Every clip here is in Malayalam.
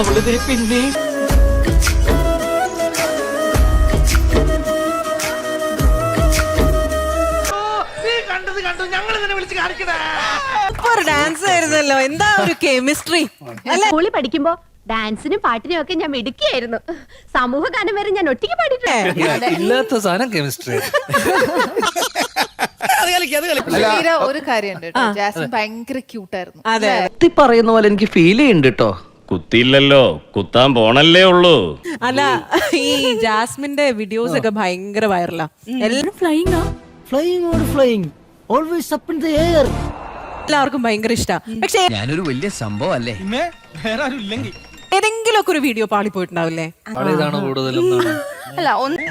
അവളിതേ പിന്നെ ഒരു ഡാൻസ് ആയിരുന്നല്ലോ. എന്താ ഒരു കെമിസ്ട്രി? സ്കൂളിൽ പഠിക്കുമ്പോ ഡാൻസിനും പാട്ടിനും ഒക്കെ ഞാൻ മിടുക്കിയായിരുന്നു. സമൂഹ ഗാനം വരെ ഞാൻ ഒറ്റയ്ക്ക് പാടിയിട്ടുണ്ട്. ഇല്ലാത്ത സാധനം കെമിസ്ട്രി. ഒരു ജാസ്മിൻ ഭയങ്കര ക്യൂട്ടായിരുന്നു അതെ. പറയുന്ന പോലെ എനിക്ക് ഫീൽ ചെയ്യുന്നുണ്ട് കേട്ടോ കുത്തിയില്ലല്ലോ കുത്താൻ പോണല്ലേ ഉള്ളൂ. അല്ല ഈ ജാസ്മിന്റെ വീഡിയോസ് ഒക്കെ ഭയങ്കര വൈറലാ എല്ലാവരും flying flying or flying always up in the air എല്ലാവർക്കും ഭയങ്കര ഇഷ്ടാ. പക്ഷെ ഞാനൊരു വലിയ സംഭവം അല്ലേ? വേറെ ആരും ഇല്ലെങ്കിൽ. ഏതെങ്കിലും ഒക്കെ ഒരു വീഡിയോ പാളി പോയിട്ടുണ്ടാവില്ലേ? ആളേതാണ് കൂടുതലെന്നാണ് അല്ല ഒന്ന്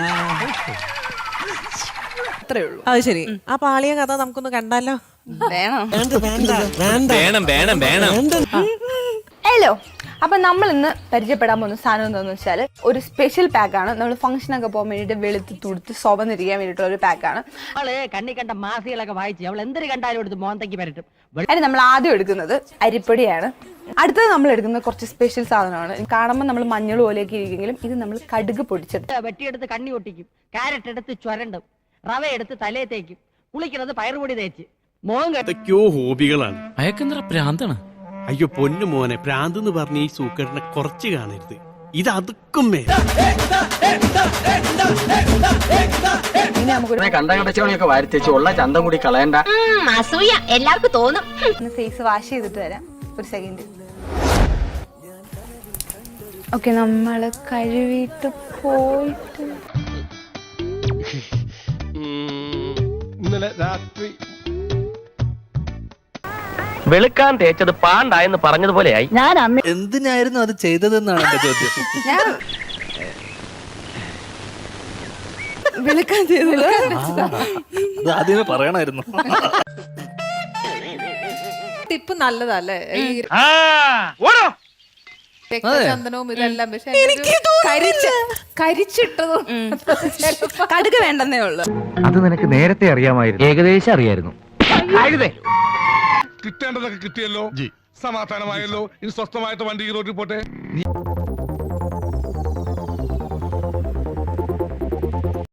അത്രേ ഉള്ളൂ. അത് ശരി. ആ പാളിയ കഥ നമുക്കൊന്ന് കണ്ടാലോ? വേണം. വേണം വേണം വേണം. ഹലോ അപ്പൊ നമ്മൾ ഇന്ന് പരിചയപ്പെടാൻ പോകുന്ന സാധനം എന്താണെന്ന് വെച്ചാൽ ഒരു സ്പെഷ്യൽ പാക്കാണ് നമ്മൾ ഫംഗ്ഷനൊക്കെ പോകാൻ വേണ്ടിയിട്ട് വെളുത്ത് തുടുത്ത് ശോഭന്നിരിക്കാൻ വേണ്ടിയിട്ടുള്ള ഒരു പാക്കാണ് അവൾ കണ്ണി കണ്ട മാസികളൊക്കെ വായിച്ച് അവൾ എന്തൊരു കണ്ടാലും എടുത്ത് മോന്തയ്ക്ക് പരട്ടും. അതിന് നമ്മൾ ആദ്യം എടുക്കുന്നത് അരിപ്പൊടിയാണ്. അടുത്തത് നമ്മൾ എടുക്കുന്ന കുറച്ച് സ്പെഷ്യൽ സാധനമാണ്. കാണുമ്പോൾ നമ്മൾ മഞ്ഞൾ പോലെയൊക്കെ ഇരിക്കുമെങ്കിലും ഇത് നമ്മൾ കടുക് പൊടിച്ചെടുത്ത് വെട്ടിയെടുത്ത് കണ്ണി ഒട്ടിക്കും കാരറ്റ് എടുത്ത് ചുരണ്ടും. റവ എടുത്ത് തലയെ തേക്കും. കുളിക്കുന്നത് പയറുപൊടി തേച്ച്. മോഹം ഹോബികളാണ്. അയക്കെന്തറ പ്രാന്താണ്? അയ്യോ പൊന്നു മോനെ പ്രാന്ത് എന്ന് പറഞ്ഞ ഈ സൂക്കറിനെ കുറച്ച് കാണരുത്. ഇത് അതുക്കും മേലെ. ഇനി നമുക്കൊരു കണ്ടകടച്ചവണിയൊക്കെ വാരിത്തേച്ച് ഉള്ള ചന്തം കൂടി കളയണ്ട. അസൂയ. എല്ലാവർക്കും തോന്നും. ഫേസ് വാഷ് ചെയ്തിട്ട് വരാം. ഒരു സെക്കൻഡ് ഓക്കെ നമ്മൾ കഴുകിയിട്ട് പോയിട്ട്. ഇന്നലെ രാത്രി വെളുക്കാൻ തേച്ചത് പാണ്ടായെന്ന് പറഞ്ഞതുപോലെയായി. എന്തിനായിരുന്നു അത് ചെയ്തതെന്നാണ് എന്റെ ചോദ്യം? വെളുക്കാൻ ചെയ്തത് അത് ആദ്യമേ പറയണമായിരുന്നു ടിപ്പ് നല്ലതല്ലേ? ഈ രക്തചന്ദനവും ഇതെല്ലാം പക്ഷെ കരിച്ച് കരിച്ചിട്ടതും ചിലപ്പോ കടുക് വേണ്ടെന്നേ ഉള്ളു. അത് നിനക്ക് നേരത്തെ അറിയാമായിരുന്നു. ഏകദേശം അറിയായിരുന്നു. കിട്ടേണ്ടതൊക്കെ കിട്ടിയല്ലോ. സമാധാനമായല്ലോ. ഇനി സ്വസ്ഥമായിട്ട് വണ്ടി ഈ റോഡിൽ പോട്ടെ.